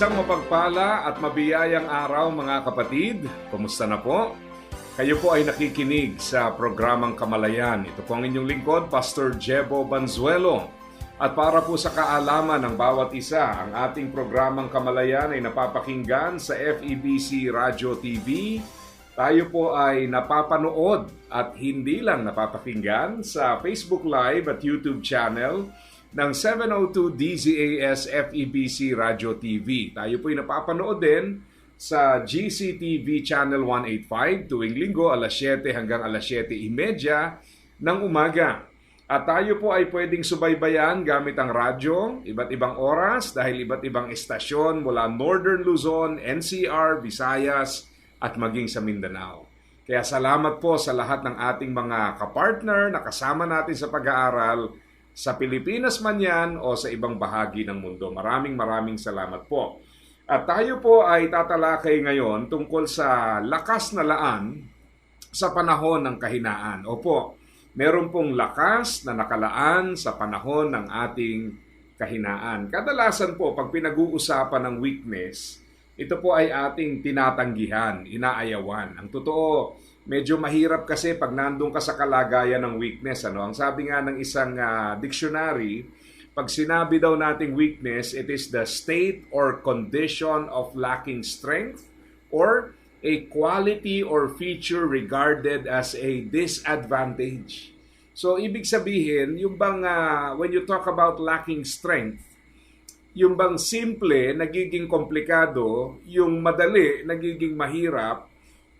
Isang mapagpala at mabiyayang araw mga kapatid. Kumusta na po? Kayo po ay nakikinig sa programang Kamalayan. Ito po ang inyong lingkod, Pastor Jebo Banzuelo. At para po sa kaalaman ng bawat isa, ang ating programang Kamalayan ay napapakinggan sa FEBC Radio TV. Tayo po ay napapanood at hindi lang napapakinggan sa Facebook Live at YouTube channel ng 702 DZAS FEBC Radio TV. Tayo po ay napapanood din sa GCTV Channel 185 tuwing linggo alas 7 hanggang alas 7.30 ng umaga. At tayo po ay pwedeng subaybayan gamit ang radyo, iba't ibang oras dahil iba't ibang estasyon mula Northern Luzon, NCR, Visayas at maging sa Mindanao. Kaya salamat po sa lahat ng ating mga kapartner na kasama natin sa pag-aaral sa Pilipinas man yan o sa ibang bahagi ng mundo. Maraming maraming salamat po. At tayo po ay tatalakay ngayon tungkol sa lakas na laan sa panahon ng kahinaan. Opo, meron pong lakas na nakalaan sa panahon ng ating kahinaan. Kadalasan po, pag pinag-uusapan ng weakness, ito po ay ating tinatanggihan, inaayawan. Ang totoo, medyo mahirap kasi pag nandun ka sa kalagayan ng weakness. Ano? Ang sabi nga ng isang uh, dictionary, pag sinabi daw nating weakness, it is the state or condition of lacking strength or a quality or feature regarded as a disadvantage. So, ibig sabihin, yung bang, uh, when you talk about lacking strength, yung bang simple, nagiging komplikado, yung madali, nagiging mahirap,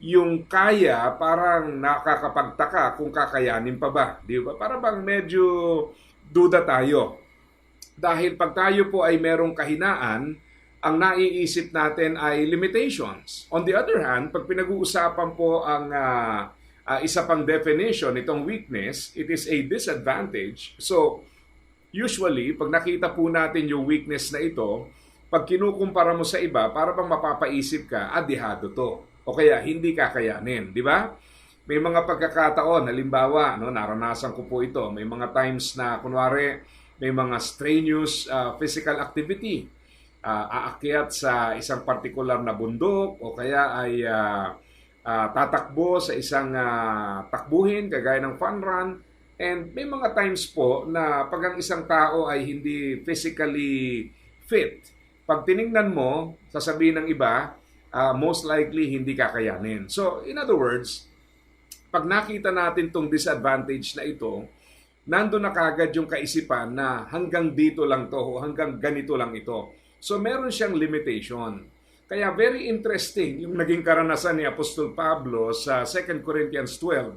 yung kaya parang nakakapagtaka kung kakayanin pa ba, di ba? Para bang medyo duda tayo. Dahil pag tayo po ay merong kahinaan, ang naiisip natin ay limitations. On the other hand, pag pinag-uusapan po ang uh, uh, isa pang definition itong weakness, it is a disadvantage. So, usually, pag nakita po natin yung weakness na ito, pag kinukumpara mo sa iba, para bang mapapaisip ka, adihado to o kaya hindi kakayanin, di ba? May mga pagkakataon, halimbawa, no, naranasan ko po ito, may mga times na kunwari may mga strenuous uh, physical activity, uh, aakyat sa isang partikular na bundok o kaya ay uh, uh, tatakbo sa isang uh, takbuhin kagaya ng fun run and may mga times po na pag ang isang tao ay hindi physically fit, pag tiningnan mo, sasabihin ng iba, uh, most likely hindi kakayanin. So, in other words, pag nakita natin tong disadvantage na ito, nando na kagad yung kaisipan na hanggang dito lang to, hanggang ganito lang ito. So, meron siyang limitation. Kaya very interesting yung naging karanasan ni Apostol Pablo sa 2 Corinthians 12,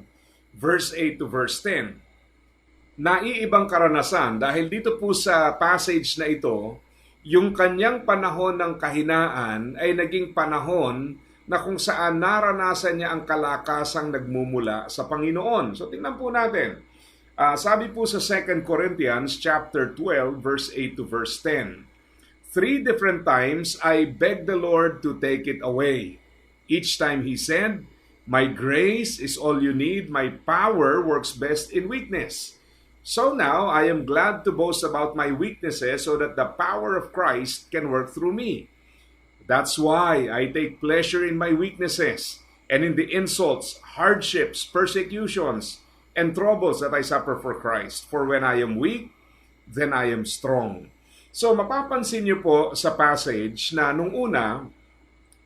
verse 8 to verse 10. Naiibang karanasan dahil dito po sa passage na ito, yung kanyang panahon ng kahinaan ay naging panahon na kung saan naranasan niya ang kalakasang nagmumula sa Panginoon. So tingnan po natin. Uh, sabi po sa 2 Corinthians chapter 12 verse 8 to verse 10. Three different times I begged the Lord to take it away. Each time he said, My grace is all you need, my power works best in weakness. So now I am glad to boast about my weaknesses so that the power of Christ can work through me. That's why I take pleasure in my weaknesses and in the insults, hardships, persecutions, and troubles that I suffer for Christ. For when I am weak, then I am strong. So mapapansin niyo po sa passage na nung una,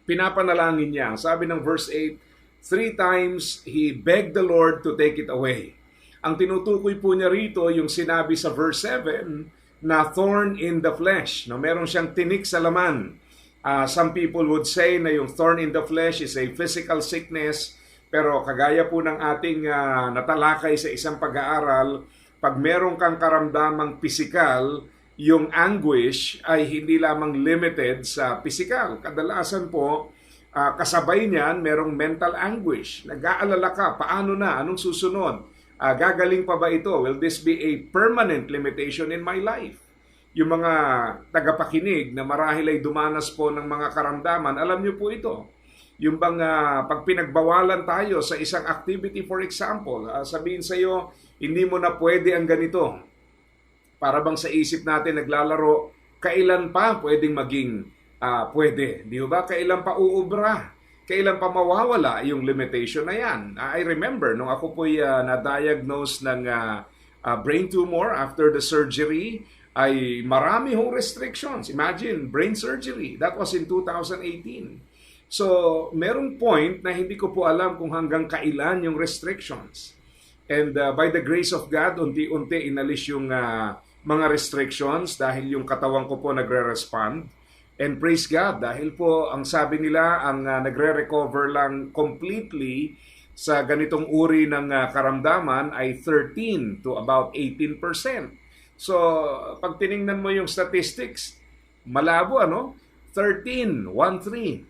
pinapanalangin niya, sabi ng verse 8, three times he begged the Lord to take it away. Ang tinutukoy po niya rito yung sinabi sa verse 7 na thorn in the flesh. No, meron siyang tinik sa laman. Uh, some people would say na yung thorn in the flesh is a physical sickness. Pero kagaya po ng ating uh, natalakay sa isang pag-aaral, pag meron kang karamdamang pisikal yung anguish ay hindi lamang limited sa physical. Kadalasan po, ah, kasabay niyan, merong mental anguish. Nag-aalala ka, paano na? Anong susunod? Ah, gagaling pa ba ito? Will this be a permanent limitation in my life? Yung mga tagapakinig na marahil ay dumanas po ng mga karamdaman, alam niyo po ito. Yung bang ah, pag pinagbawalan tayo sa isang activity, for example, ah, sabihin sa iyo, hindi mo na pwede ang ganito. Para bang sa isip natin naglalaro, kailan pa pwedeng maging ah, pwede? Di ba? Kailan pa uubra? Kailan pa mawawala yung limitation na yan? Ah, I remember, nung ako po'y ah, na-diagnose ng ah, ah, brain tumor after the surgery, ay marami hong restrictions. Imagine, brain surgery. That was in 2018. So, merong point na hindi ko po alam kung hanggang kailan yung restrictions. And uh, by the grace of God, unti-unti inalis yung uh, mga restrictions dahil yung katawan ko po nagre-respond. And praise God, dahil po ang sabi nila, ang uh, nagre-recover lang completely sa ganitong uri ng uh, karamdaman ay 13 to about 18%. So, pag tiningnan mo yung statistics, malabo ano? 13, 1-3.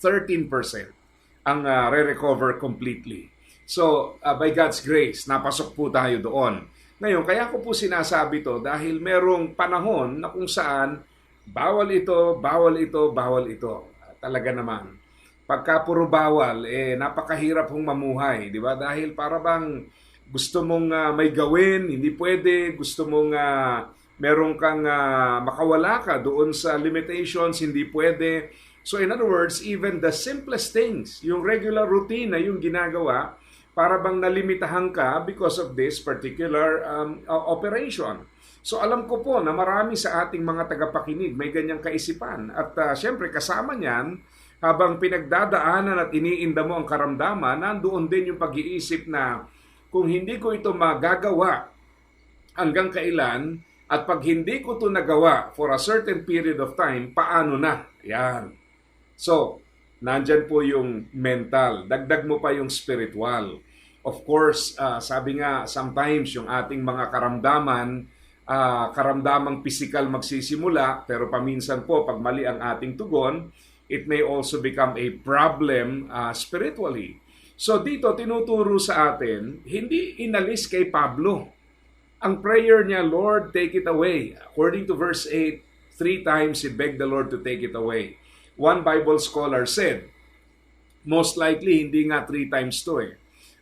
13% ang uh, re-recover completely. So, uh, by God's grace, napasok po tayo doon. Ngayon, kaya ko po sinasabi to dahil merong panahon na kung saan bawal ito, bawal ito, bawal ito. Talaga naman. Pagka puro bawal, eh napakahirap hong mamuhay, di ba? Dahil para bang gusto mong uh, may gawin, hindi pwede, gusto mong uh, meron kang uh, makawala ka doon sa limitations, hindi pwede. So in other words, even the simplest things, yung regular routine na yung ginagawa, para bang nalimitahan ka because of this particular um, operation. So alam ko po na marami sa ating mga tagapakinig may ganyang kaisipan. At uh, syempre kasama niyan, habang pinagdadaanan at iniinda mo ang karamdaman, nandoon din yung pag-iisip na kung hindi ko ito magagawa hanggang kailan at pag hindi ko ito nagawa for a certain period of time, paano na? Yan. So, nandyan po yung mental. Dagdag mo pa yung spiritual. Of course, uh, sabi nga, sometimes yung ating mga karamdaman, uh, karamdamang physical magsisimula, pero paminsan po, pag mali ang ating tugon, it may also become a problem uh, spiritually. So dito tinuturo sa atin, hindi inalis kay Pablo. Ang prayer niya, Lord, take it away. According to verse 8, three times he begged the Lord to take it away. One Bible scholar said, most likely hindi nga three times to eh.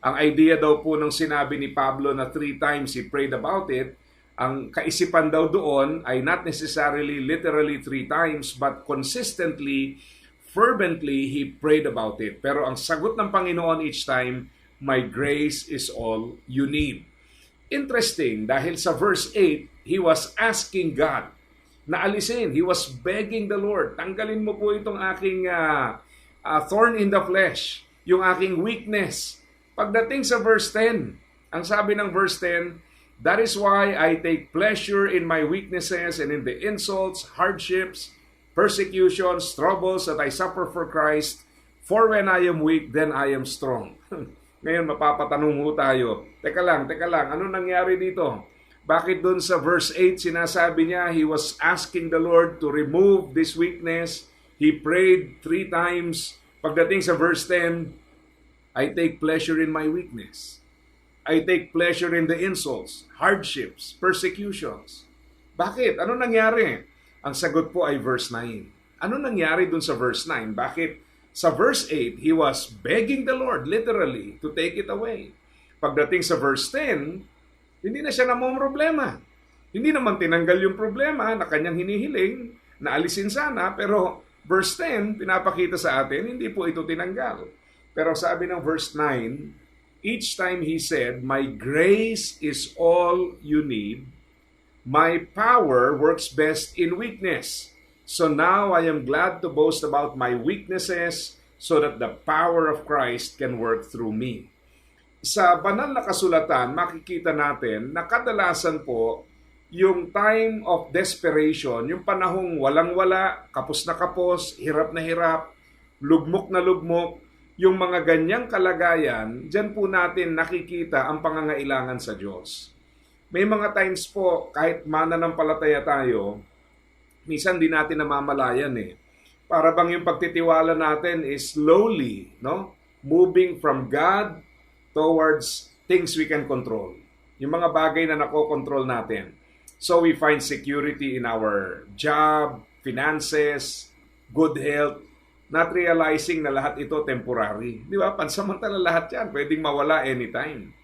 Ang idea daw po ng sinabi ni Pablo na three times he prayed about it, ang kaisipan daw doon ay not necessarily literally three times but consistently fervently he prayed about it. Pero ang sagot ng Panginoon each time, My grace is all you need. Interesting, dahil sa verse 8, he was asking God na alisin. He was begging the Lord, tanggalin mo po itong aking uh, uh, thorn in the flesh, yung aking weakness. Pagdating sa verse 10, ang sabi ng verse 10, That is why I take pleasure in my weaknesses and in the insults, hardships, persecutions, troubles that I suffer for Christ. For when I am weak, then I am strong. Ngayon, mapapatanong mo tayo, teka lang, teka lang, ano nangyari dito? Bakit doon sa verse 8 sinasabi niya, he was asking the Lord to remove this weakness. He prayed three times. Pagdating sa verse 10, I take pleasure in my weakness. I take pleasure in the insults, hardships, persecutions. Bakit? Ano nangyari? Ang sagot po ay verse 9. Ano nangyari dun sa verse 9? Bakit sa verse 8, he was begging the Lord literally to take it away. Pagdating sa verse 10, hindi na siya namang problema. Hindi naman tinanggal yung problema na kanyang hinihiling na alisin sana, pero verse 10, pinapakita sa atin, hindi po ito tinanggal. Pero sabi ng verse 9, each time he said, My grace is all you need, My power works best in weakness. So now I am glad to boast about my weaknesses so that the power of Christ can work through me. Sa banal na kasulatan, makikita natin na kadalasan po yung time of desperation, yung panahong walang-wala, kapos na kapos, hirap na hirap, lugmok na lugmok, yung mga ganyang kalagayan, dyan po natin nakikita ang pangangailangan sa Diyos. may mga times po, kahit mananampalataya tayo, minsan di natin namamalayan eh. Para bang yung pagtitiwala natin is slowly, no? Moving from God towards things we can control. Yung mga bagay na nakokontrol natin. So we find security in our job, finances, good health, not realizing na lahat ito temporary. Di ba? Pansamantala lahat yan. Pwedeng mawala anytime.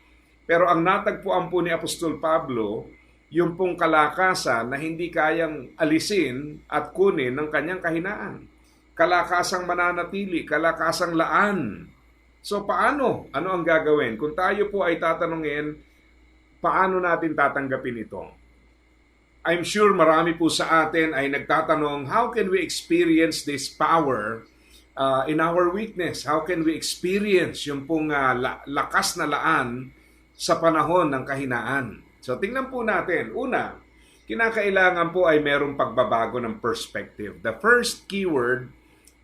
Pero ang natagpuan po ni Apostol Pablo, yung pong kalakasan na hindi kayang alisin at kunin ng kanyang kahinaan. Kalakasang mananatili, kalakasang laan. So paano? Ano ang gagawin? Kung tayo po ay tatanungin, paano natin tatanggapin ito? I'm sure marami po sa atin ay nagtatanong, how can we experience this power uh, in our weakness? How can we experience yung pong uh, la- lakas na laan sa panahon ng kahinaan. So tingnan po natin. Una, kinakailangan po ay merong pagbabago ng perspective. The first keyword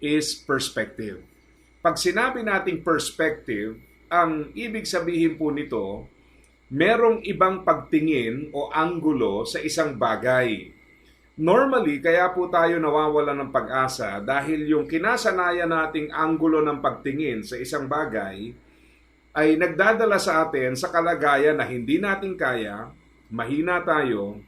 is perspective. Pag sinabi nating perspective, ang ibig sabihin po nito, merong ibang pagtingin o anggulo sa isang bagay. Normally, kaya po tayo nawawala ng pag-asa dahil yung kinasanayan nating anggulo ng pagtingin sa isang bagay ay nagdadala sa atin sa kalagayan na hindi natin kaya, mahina tayo,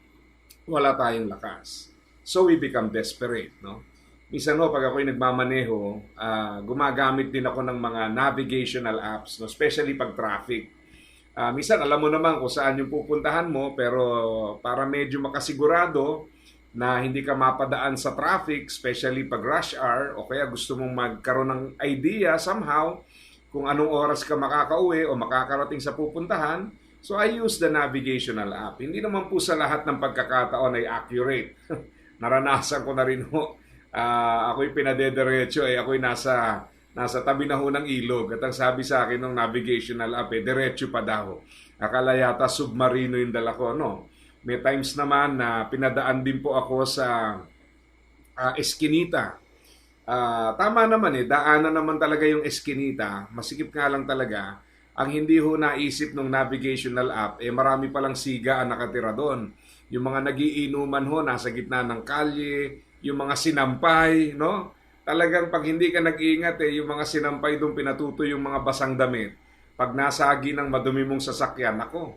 wala tayong lakas. So we become desperate, no? Minsan ho, pag ako'y nagmamaneho, uh, gumagamit din ako ng mga navigational apps, no? especially pag traffic. Uh, minsan, alam mo naman kung saan yung pupuntahan mo, pero para medyo makasigurado na hindi ka mapadaan sa traffic, especially pag rush hour, o kaya gusto mong magkaroon ng idea somehow, kung anong oras ka makakauwi o makakarating sa pupuntahan. So I use the navigational app. Hindi naman po sa lahat ng pagkakataon ay accurate. Naranasan ko na rin ho. Uh, ako'y pinadederecho eh. Ako'y nasa nasa tabi na ho ng ilog. At ang sabi sa akin ng navigational app eh, diretso pa daw. Akala yata submarino yung dala ko. No? May times naman na pinadaan din po ako sa uh, Eskinita Uh, tama naman eh, daanan naman talaga yung Eskinita. Masikip nga lang talaga. Ang hindi ho naisip ng navigational app, eh marami palang siga ang nakatira doon. Yung mga nagiinuman ho, nasa gitna ng kalye, yung mga sinampay, no? Talagang pag hindi ka nag-iingat eh, yung mga sinampay doon pinatuto yung mga basang damit. Pag nasagi ng madumi mong sasakyan, ako,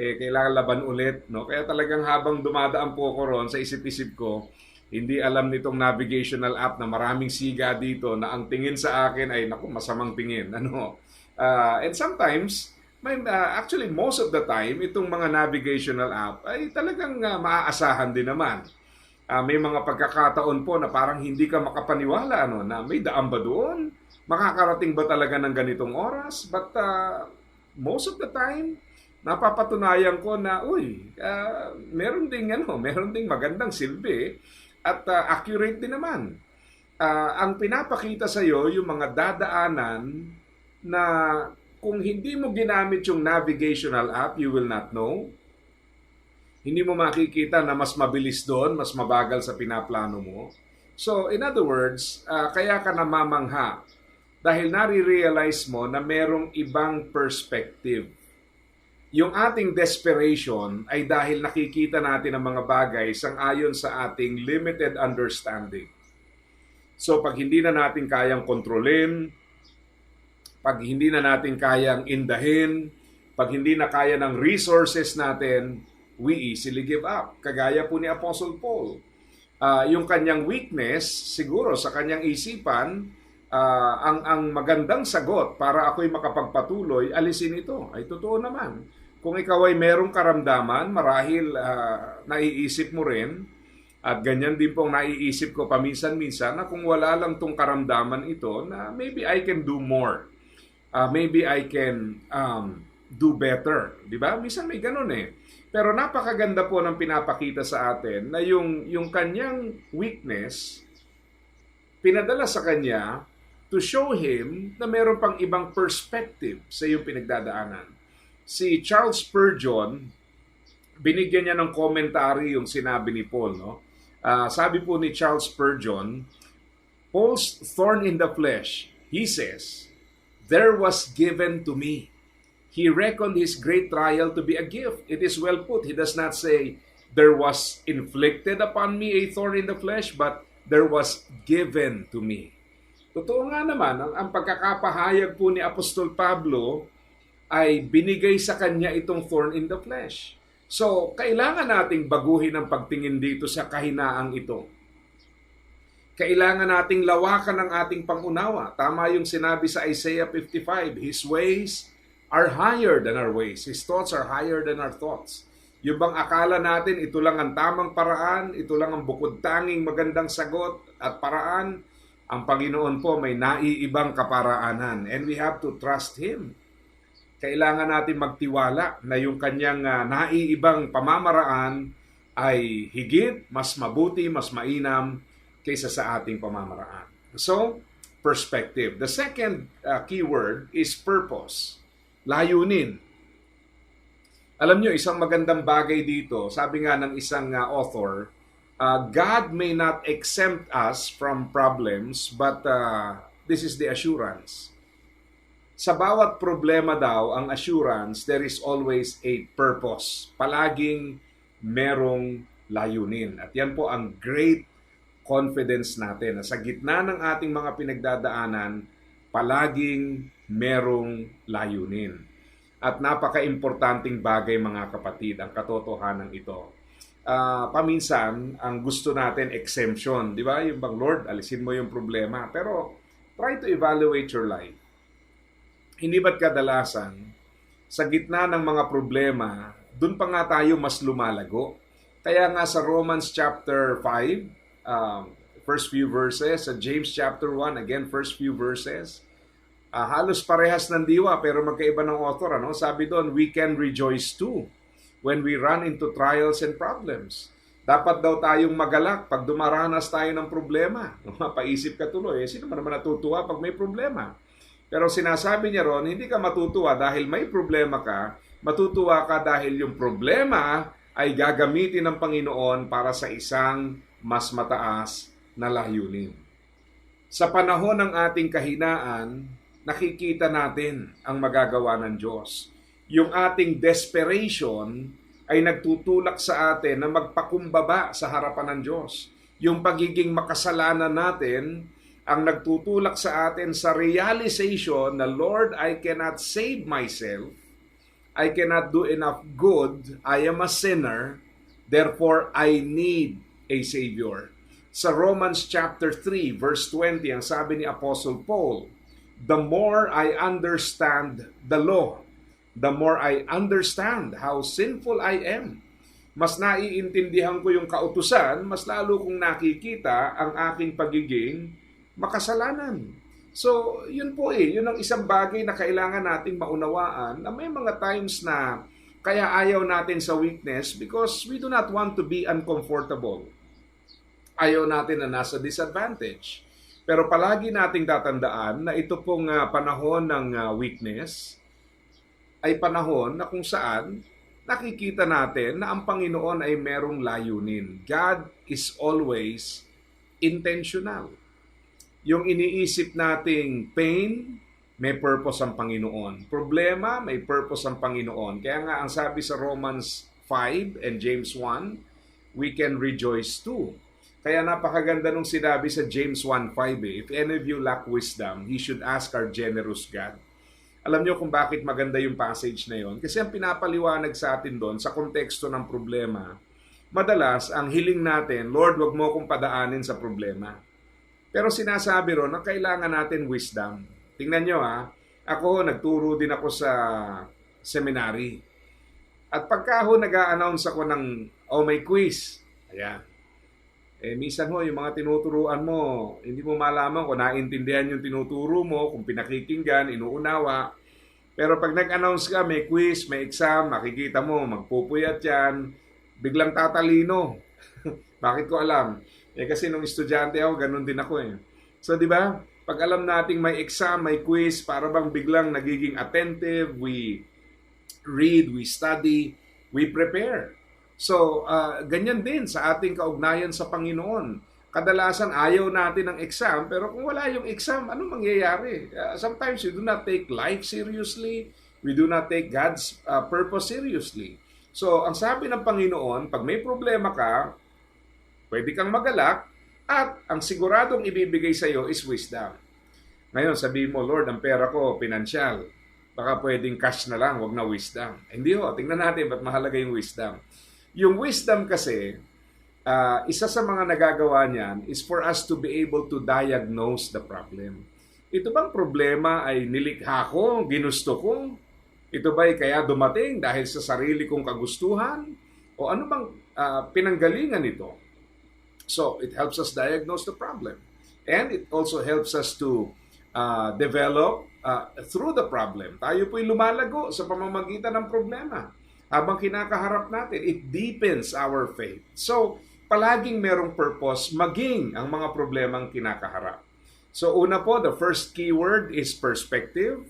eh kailangan laban ulit, no? Kaya talagang habang dumadaan po ako ron sa isip-isip ko, hindi alam nitong navigational app na maraming siga dito na ang tingin sa akin ay naku masamang tingin ano? Uh, and sometimes may uh, actually most of the time itong mga navigational app ay talagang uh, maaasahan din naman. Uh, may mga pagkakataon po na parang hindi ka makapaniwala ano na may daan ba doon? Makakarating ba talaga ng ganitong oras? But uh, most of the time napapatunayan ko na uy uh, meron ding ano meron ding magandang silbi at uh, accurate din naman. Uh, ang pinapakita sa iyo yung mga dadaanan na kung hindi mo ginamit yung navigational app, you will not know. Hindi mo makikita na mas mabilis doon, mas mabagal sa pinaplano mo. So, in other words, uh, kaya ka namamangha dahil nare-realize mo na merong ibang perspective yung ating desperation ay dahil nakikita natin ang mga bagay sang ayon sa ating limited understanding. So pag hindi na natin kayang kontrolin, pag hindi na natin kayang indahin, pag hindi na kaya ng resources natin, we easily give up. Kagaya po ni Apostle Paul. Uh, yung kanyang weakness, siguro sa kanyang isipan, uh, ang, ang magandang sagot para ako'y makapagpatuloy, alisin ito. Ay totoo naman kung ikaw ay merong karamdaman, marahil uh, naiisip mo rin, at ganyan din pong naiisip ko paminsan-minsan na kung wala lang tong karamdaman ito, na maybe I can do more. Uh, maybe I can um, do better. Di ba? Minsan may ganun eh. Pero napakaganda po ng pinapakita sa atin na yung, yung kanyang weakness, pinadala sa kanya to show him na meron pang ibang perspective sa iyong pinagdadaanan si Charles Spurgeon, binigyan niya ng commentary yung sinabi ni Paul. No? Uh, sabi po ni Charles Spurgeon, Paul's thorn in the flesh, he says, there was given to me He reckoned his great trial to be a gift. It is well put. He does not say, There was inflicted upon me a thorn in the flesh, but there was given to me. Totoo nga naman, ang, ang pagkakapahayag po ni Apostol Pablo ay binigay sa kanya itong thorn in the flesh. So, kailangan nating baguhin ang pagtingin dito sa kahinaang ito. Kailangan nating lawakan ang ating pangunawa. Tama yung sinabi sa Isaiah 55, His ways are higher than our ways. His thoughts are higher than our thoughts. Yung bang akala natin ito lang ang tamang paraan, ito lang ang bukod tanging magandang sagot at paraan, ang Panginoon po may naiibang kaparaanan and we have to trust Him. Kailangan natin magtiwala na yung kanyang uh, naiibang pamamaraan ay higit, mas mabuti, mas mainam kaysa sa ating pamamaraan. So, perspective. The second uh, keyword is purpose. Layunin. Alam nyo, isang magandang bagay dito, sabi nga ng isang uh, author, uh, God may not exempt us from problems, but uh, this is the assurance. Sa bawat problema daw, ang assurance, there is always a purpose. Palaging merong layunin. At yan po ang great confidence natin na sa gitna ng ating mga pinagdadaanan, palaging merong layunin. At napaka-importanting bagay mga kapatid ang katotohanan ito uh, paminsan ang gusto natin exemption, di ba? Yung bang Lord, alisin mo yung problema. Pero try to evaluate your life. Hindi ba't kadalasan sa gitna ng mga problema, dun pa nga tayo mas lumalago. Kaya nga sa Romans chapter 5, um, first few verses, sa James chapter 1, again, first few verses, uh, halos parehas ng diwa pero magkaiba ng author. Ano? Sabi doon, we can rejoice too when we run into trials and problems. Dapat daw tayong magalak pag dumaranas tayo ng problema. Mapaisip ka tuloy, eh, sino man naman natutuwa pag may problema? Pero sinasabi niya ron, hindi ka matutuwa dahil may problema ka, matutuwa ka dahil yung problema ay gagamitin ng Panginoon para sa isang mas mataas na layunin. Sa panahon ng ating kahinaan, nakikita natin ang magagawa ng Diyos yung ating desperation ay nagtutulak sa atin na magpakumbaba sa harapan ng Diyos. Yung pagiging makasalanan natin ang nagtutulak sa atin sa realization na Lord, I cannot save myself. I cannot do enough good. I am a sinner. Therefore, I need a Savior. Sa Romans chapter 3 verse 20, ang sabi ni Apostle Paul, The more I understand the law, the more I understand how sinful I am. Mas naiintindihan ko yung kautusan, mas lalo kong nakikita ang aking pagiging makasalanan. So, yun po eh, yun ang isang bagay na kailangan nating maunawaan na may mga times na kaya ayaw natin sa weakness because we do not want to be uncomfortable. Ayaw natin na nasa disadvantage. Pero palagi nating tatandaan na ito pong uh, panahon ng uh, weakness, ay panahon na kung saan nakikita natin na ang Panginoon ay merong layunin. God is always intentional. Yung iniisip nating pain, may purpose ang Panginoon. Problema, may purpose ang Panginoon. Kaya nga ang sabi sa Romans 5 and James 1, we can rejoice too. Kaya napakaganda nung sinabi sa James 1.5 eh, If any of you lack wisdom, he should ask our generous God alam niyo kung bakit maganda yung passage na yon? Kasi ang pinapaliwanag sa atin doon sa konteksto ng problema, madalas ang hiling natin, Lord, wag mo akong padaanin sa problema. Pero sinasabi ron na kailangan natin wisdom. Tingnan niyo ha, ako nagturo din ako sa seminary. At pagka ho nag-a-announce ako ng, oh may quiz, ayan, eh, minsan ho, yung mga tinuturuan mo, hindi mo malaman kung naintindihan yung tinuturo mo, kung pinakikinggan, inuunawa. Pero pag nag-announce ka, may quiz, may exam, makikita mo, magpupuyat yan, biglang tatalino. Bakit ko alam? Eh kasi nung estudyante ako, ganun din ako eh. So di ba? Pag alam nating may exam, may quiz, para bang biglang nagiging attentive, we read, we study, we prepare. So, uh, ganyan din sa ating kaugnayan sa Panginoon. Kadalasan ayaw natin ng exam, pero kung wala yung exam, ano mangyayari? Uh, sometimes you do not take life seriously. We do not take God's uh, purpose seriously. So, ang sabi ng Panginoon, pag may problema ka, pwede kang magalak at ang siguradong ibibigay sa iyo is wisdom. Ngayon, sabihin mo, Lord, ang pera ko, pinansyal. Baka pwedeng cash na lang, wag na wisdom. Hindi ho, tingnan natin ba't mahalaga yung wisdom. Yung wisdom kasi, ah, isa sa mga nagagawa niyan is for us to be able to diagnose the problem. Ito bang problema ay nilikha ko, ginusto ko? Ito ba'y kaya dumating dahil sa sarili kong kagustuhan? O ano bang ah, pinanggalingan nito? So, it helps us diagnose the problem. And it also helps us to uh, develop uh, through the problem. Tayo po'y lumalago sa pamamagitan ng problema. Habang kinakaharap natin, it deepens our faith. So, palaging merong purpose maging ang mga problemang kinakaharap. So, una po, the first keyword is perspective.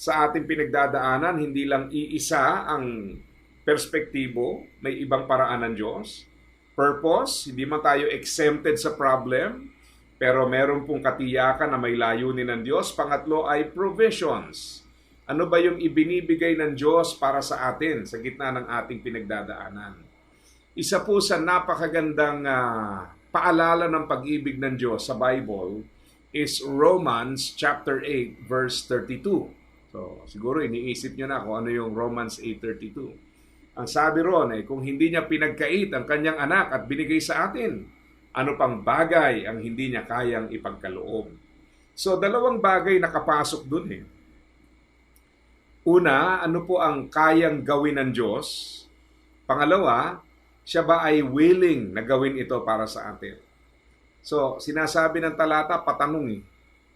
Sa ating pinagdadaanan, hindi lang iisa ang perspektibo, may ibang paraan ng Diyos purpose, hindi man tayo exempted sa problem, pero meron pong katiyakan na may layunin ng Diyos. Pangatlo ay provisions. Ano ba yung ibinibigay ng Diyos para sa atin sa gitna ng ating pinagdadaanan? Isa po sa napakagandang ah, paalala ng pag-ibig ng Diyos sa Bible is Romans chapter 8 verse 32. So, siguro iniisip nyo na kung ano yung Romans 8.32. Ang sabi ron ay kung hindi niya pinagkait ang kanyang anak at binigay sa atin, ano pang bagay ang hindi niya kayang ipagkaloob. So dalawang bagay nakapasok dun eh. Una, ano po ang kayang gawin ng Diyos? Pangalawa, siya ba ay willing na gawin ito para sa atin? So, sinasabi ng talata, patanong eh.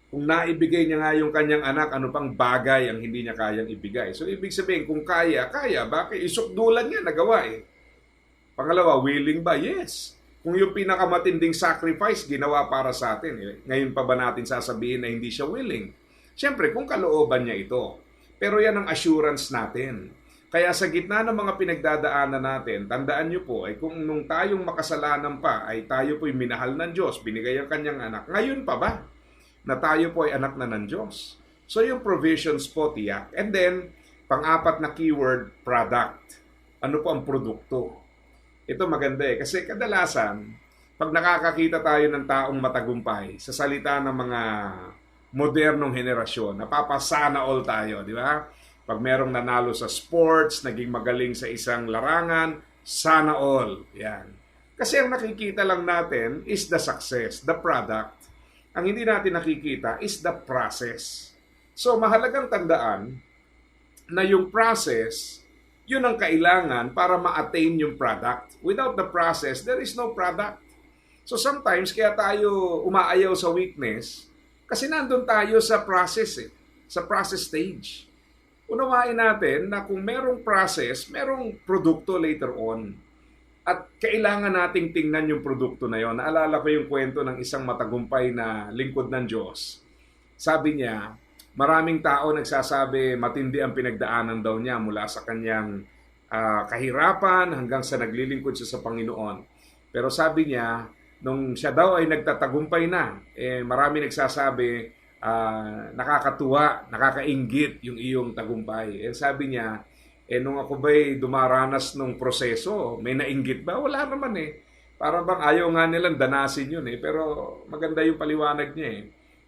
Kung naibigay niya nga yung kanyang anak, ano pang bagay ang hindi niya kayang ibigay? So, ibig sabihin, kung kaya, kaya. Bakit? Isukdulan niya, nagawa eh. Pangalawa, willing ba? Yes. Kung yung pinakamatinding sacrifice, ginawa para sa atin, eh, ngayon pa ba natin sasabihin na hindi siya willing? Siyempre, kung kalooban niya ito. Pero yan ang assurance natin. Kaya sa gitna ng mga pinagdadaanan natin, tandaan niyo po ay kung nung tayong makasalanan pa ay tayo po'y minahal ng Diyos, binigay ang kanyang anak, ngayon pa ba? Na tayo po ay anak na ng Diyos. So yung provisions po tiyak. And then, pang-apat na keyword, product. Ano po ang produkto? Ito maganda eh. Kasi kadalasan, pag nakakakita tayo ng taong matagumpay sa salita ng mga modernong henerasyon, napapasana all tayo, di ba? Pag merong nanalo sa sports, naging magaling sa isang larangan, sana all. Yan. Kasi ang nakikita lang natin is the success, the product. Ang hindi natin nakikita is the process. So mahalagang tandaan na yung process, yun ang kailangan para ma-attain yung product. Without the process, there is no product. So sometimes kaya tayo umaayaw sa weakness kasi nandun tayo sa process eh, sa process stage. Unawain natin na kung merong process, merong produkto later on. At kailangan nating tingnan yung produkto na yon. Naalala ko yung kwento ng isang matagumpay na lingkod ng Diyos. Sabi niya, maraming tao nagsasabi matindi ang pinagdaanan daw niya mula sa kanyang ah, kahirapan hanggang sa naglilingkod siya sa Panginoon. Pero sabi niya, nung siya daw ay nagtatagumpay na, eh, marami nagsasabi, ah, nakakatuwa, nakakaingit yung iyong tagumpay. Eh, sabi niya, eh nung ako ba'y dumaranas nung proseso, may nainggit ba? Wala naman eh. Para bang ayaw nga nilang danasin yun eh. Pero maganda yung paliwanag niya eh.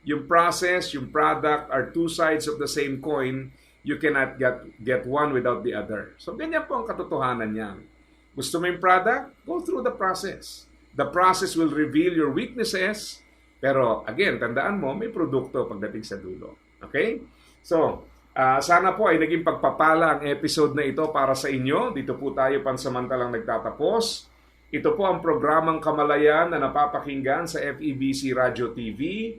Yung process, yung product are two sides of the same coin. You cannot get, get one without the other. So ganyan po ang katotohanan niyan. Gusto mo yung product? Go through the process. The process will reveal your weaknesses. Pero again, tandaan mo, may produkto pagdating sa dulo. Okay? So, Ah, sana po ay naging pagpapala ang episode na ito para sa inyo. Dito po tayo pansamantalang nagtatapos. Ito po ang programang Kamalayan na napapakinggan sa FEBC Radio TV.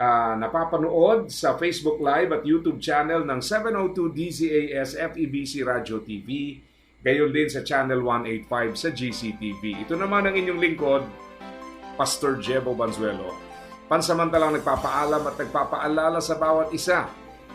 Ah, napapanood sa Facebook Live at YouTube channel ng 702 DZAS FEBC Radio TV. Gayon din sa Channel 185 sa GCTV. Ito naman ang inyong lingkod, Pastor Jebo Banzuelo. Pansamantalang nagpapaalam at nagpapaalala sa bawat isa